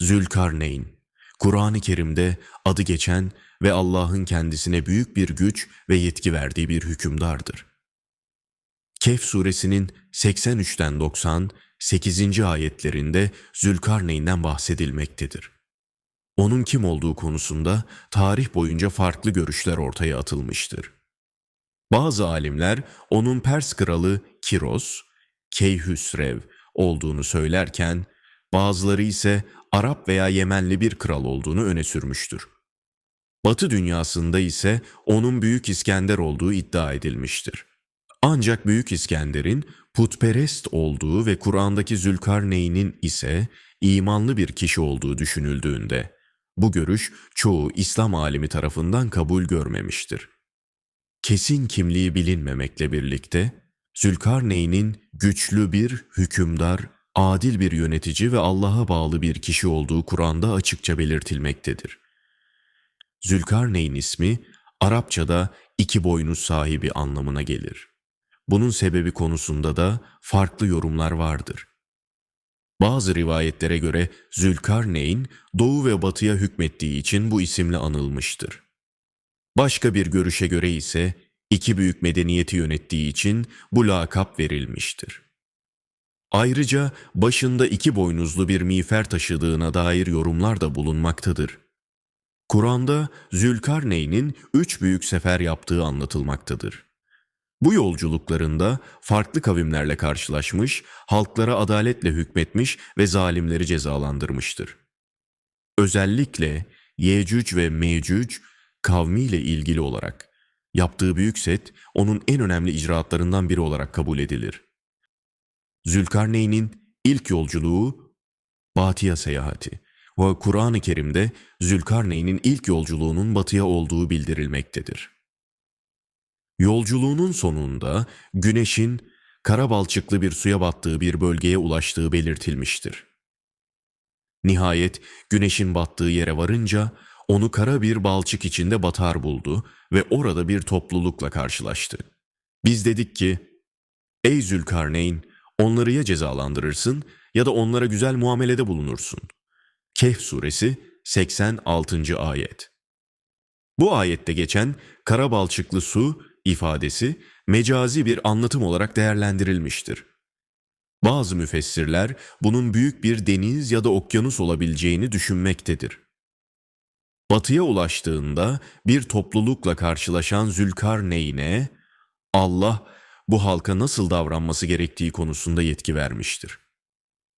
Zülkarneyn, Kur'an-ı Kerim'de adı geçen ve Allah'ın kendisine büyük bir güç ve yetki verdiği bir hükümdardır. Kehf suresinin 83'ten 98. ayetlerinde Zülkarneyn'den bahsedilmektedir. Onun kim olduğu konusunda tarih boyunca farklı görüşler ortaya atılmıştır. Bazı alimler onun Pers kralı Kiros, Keyhüsrev olduğunu söylerken bazıları ise Arap veya Yemenli bir kral olduğunu öne sürmüştür. Batı dünyasında ise onun Büyük İskender olduğu iddia edilmiştir. Ancak Büyük İskender'in putperest olduğu ve Kur'an'daki Zülkarneyn'in ise imanlı bir kişi olduğu düşünüldüğünde bu görüş çoğu İslam alimi tarafından kabul görmemiştir. Kesin kimliği bilinmemekle birlikte Zülkarneyn'in güçlü bir hükümdar, adil bir yönetici ve Allah'a bağlı bir kişi olduğu Kur'an'da açıkça belirtilmektedir. Zülkarneyn ismi Arapçada iki boynuz sahibi anlamına gelir. Bunun sebebi konusunda da farklı yorumlar vardır. Bazı rivayetlere göre Zülkarneyn doğu ve batıya hükmettiği için bu isimle anılmıştır. Başka bir görüşe göre ise iki büyük medeniyeti yönettiği için bu lakap verilmiştir. Ayrıca başında iki boynuzlu bir miğfer taşıdığına dair yorumlar da bulunmaktadır. Kur'an'da Zülkarneyn'in üç büyük sefer yaptığı anlatılmaktadır. Bu yolculuklarında farklı kavimlerle karşılaşmış, halklara adaletle hükmetmiş ve zalimleri cezalandırmıştır. Özellikle Yecüc ve Mecüc kavmiyle ilgili olarak yaptığı büyük set onun en önemli icraatlarından biri olarak kabul edilir. Zülkarneyn'in ilk yolculuğu Batıya seyahati ve Kur'an-ı Kerim'de Zülkarneyn'in ilk yolculuğunun batıya olduğu bildirilmektedir. Yolculuğunun sonunda güneşin kara balçıklı bir suya battığı bir bölgeye ulaştığı belirtilmiştir. Nihayet güneşin battığı yere varınca onu kara bir balçık içinde batar buldu ve orada bir toplulukla karşılaştı. Biz dedik ki, Ey Zülkarneyn, onları ya cezalandırırsın ya da onlara güzel muamelede bulunursun. Kehf suresi 86. ayet. Bu ayette geçen kara balçıklı su ifadesi mecazi bir anlatım olarak değerlendirilmiştir. Bazı müfessirler bunun büyük bir deniz ya da okyanus olabileceğini düşünmektedir. Batıya ulaştığında bir toplulukla karşılaşan Zülkarneyn'e Allah bu halka nasıl davranması gerektiği konusunda yetki vermiştir.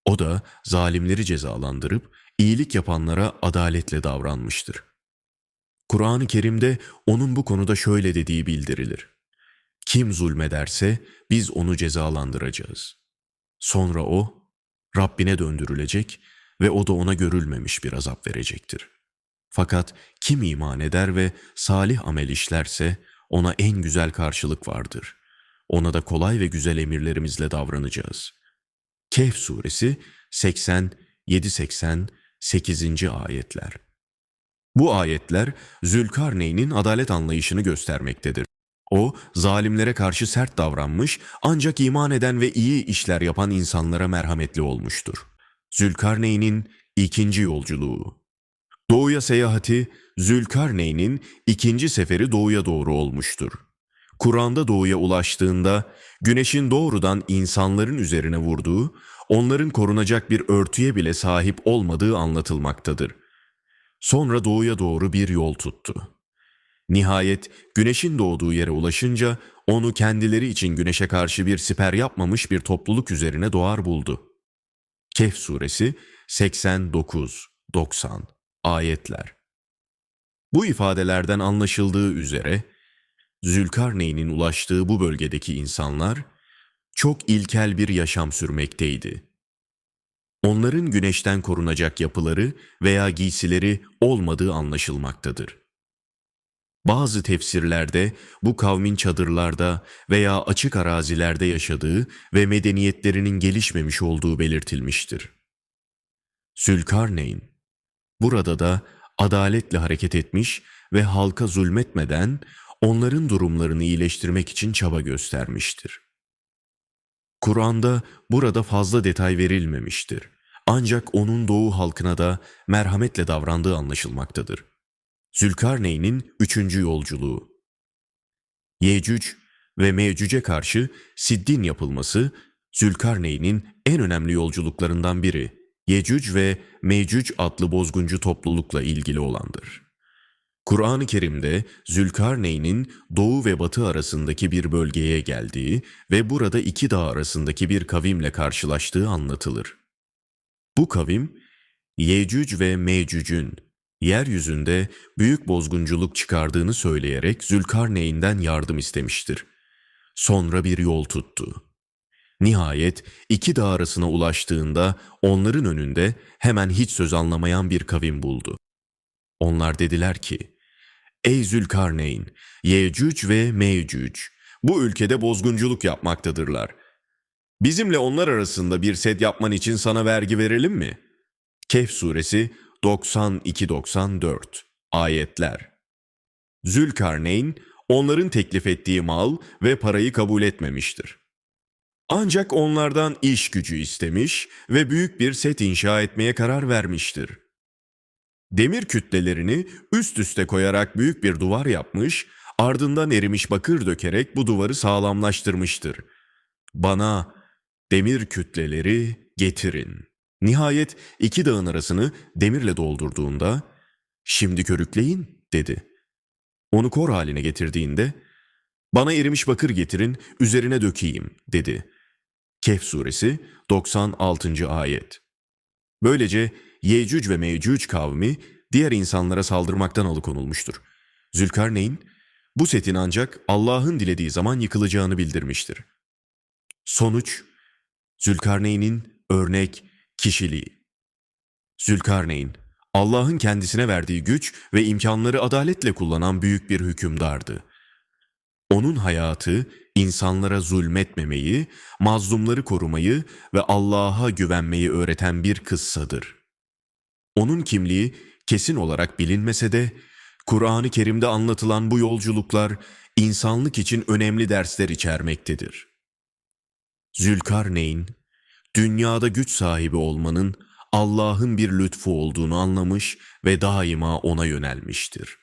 O da zalimleri cezalandırıp iyilik yapanlara adaletle davranmıştır. Kur'an-ı Kerim'de onun bu konuda şöyle dediği bildirilir. Kim zulmederse biz onu cezalandıracağız. Sonra o Rabbine döndürülecek ve o da ona görülmemiş bir azap verecektir. Fakat kim iman eder ve salih amel işlerse ona en güzel karşılık vardır. Ona da kolay ve güzel emirlerimizle davranacağız. Kehf suresi 87-88. ayetler. Bu ayetler Zülkarneyn'in adalet anlayışını göstermektedir. O, zalimlere karşı sert davranmış ancak iman eden ve iyi işler yapan insanlara merhametli olmuştur. Zülkarneyn'in ikinci yolculuğu Doğuya seyahati Zülkarneyn'in ikinci seferi doğuya doğru olmuştur. Kur'an'da doğuya ulaştığında güneşin doğrudan insanların üzerine vurduğu, onların korunacak bir örtüye bile sahip olmadığı anlatılmaktadır. Sonra doğuya doğru bir yol tuttu. Nihayet güneşin doğduğu yere ulaşınca onu kendileri için güneşe karşı bir siper yapmamış bir topluluk üzerine doğar buldu. Kehf suresi 89-90 ayetler. Bu ifadelerden anlaşıldığı üzere Zülkarneyn'in ulaştığı bu bölgedeki insanlar çok ilkel bir yaşam sürmekteydi. Onların güneşten korunacak yapıları veya giysileri olmadığı anlaşılmaktadır. Bazı tefsirlerde bu kavmin çadırlarda veya açık arazilerde yaşadığı ve medeniyetlerinin gelişmemiş olduğu belirtilmiştir. Zülkarneyn, burada da adaletle hareket etmiş ve halka zulmetmeden onların durumlarını iyileştirmek için çaba göstermiştir. Kur'an'da burada fazla detay verilmemiştir. Ancak onun doğu halkına da merhametle davrandığı anlaşılmaktadır. Zülkarneyn'in üçüncü yolculuğu Yecüc ve Mecüc'e karşı Siddin yapılması Zülkarneyn'in en önemli yolculuklarından biri Yecüc ve Mecüc adlı bozguncu toplulukla ilgili olandır. Kur'an-ı Kerim'de Zülkarneyn'in doğu ve batı arasındaki bir bölgeye geldiği ve burada iki dağ arasındaki bir kavimle karşılaştığı anlatılır. Bu kavim, Yecüc ve Mecüc'ün yeryüzünde büyük bozgunculuk çıkardığını söyleyerek Zülkarneyn'den yardım istemiştir. Sonra bir yol tuttu. Nihayet iki dağ arasına ulaştığında onların önünde hemen hiç söz anlamayan bir kavim buldu. Onlar dediler ki, Ey Zülkarneyn, Yecüc ve Mecüc, bu ülkede bozgunculuk yapmaktadırlar. Bizimle onlar arasında bir set yapman için sana vergi verelim mi? Kehf suresi 92-94 Ayetler Zülkarneyn, onların teklif ettiği mal ve parayı kabul etmemiştir. Ancak onlardan iş gücü istemiş ve büyük bir set inşa etmeye karar vermiştir. Demir kütlelerini üst üste koyarak büyük bir duvar yapmış, ardından erimiş bakır dökerek bu duvarı sağlamlaştırmıştır. Bana demir kütleleri getirin. Nihayet iki dağın arasını demirle doldurduğunda, şimdi körükleyin dedi. Onu kor haline getirdiğinde, bana erimiş bakır getirin, üzerine dökeyim dedi. Kehf suresi 96. ayet. Böylece Yecüc ve Mecüc kavmi diğer insanlara saldırmaktan alıkonulmuştur. Zülkarneyn bu setin ancak Allah'ın dilediği zaman yıkılacağını bildirmiştir. Sonuç Zülkarneyn'in örnek kişiliği. Zülkarneyn Allah'ın kendisine verdiği güç ve imkanları adaletle kullanan büyük bir hükümdardı. Onun hayatı insanlara zulmetmemeyi, mazlumları korumayı ve Allah'a güvenmeyi öğreten bir kıssadır. Onun kimliği kesin olarak bilinmese de Kur'an-ı Kerim'de anlatılan bu yolculuklar insanlık için önemli dersler içermektedir. Zülkarneyn, dünyada güç sahibi olmanın Allah'ın bir lütfu olduğunu anlamış ve daima ona yönelmiştir.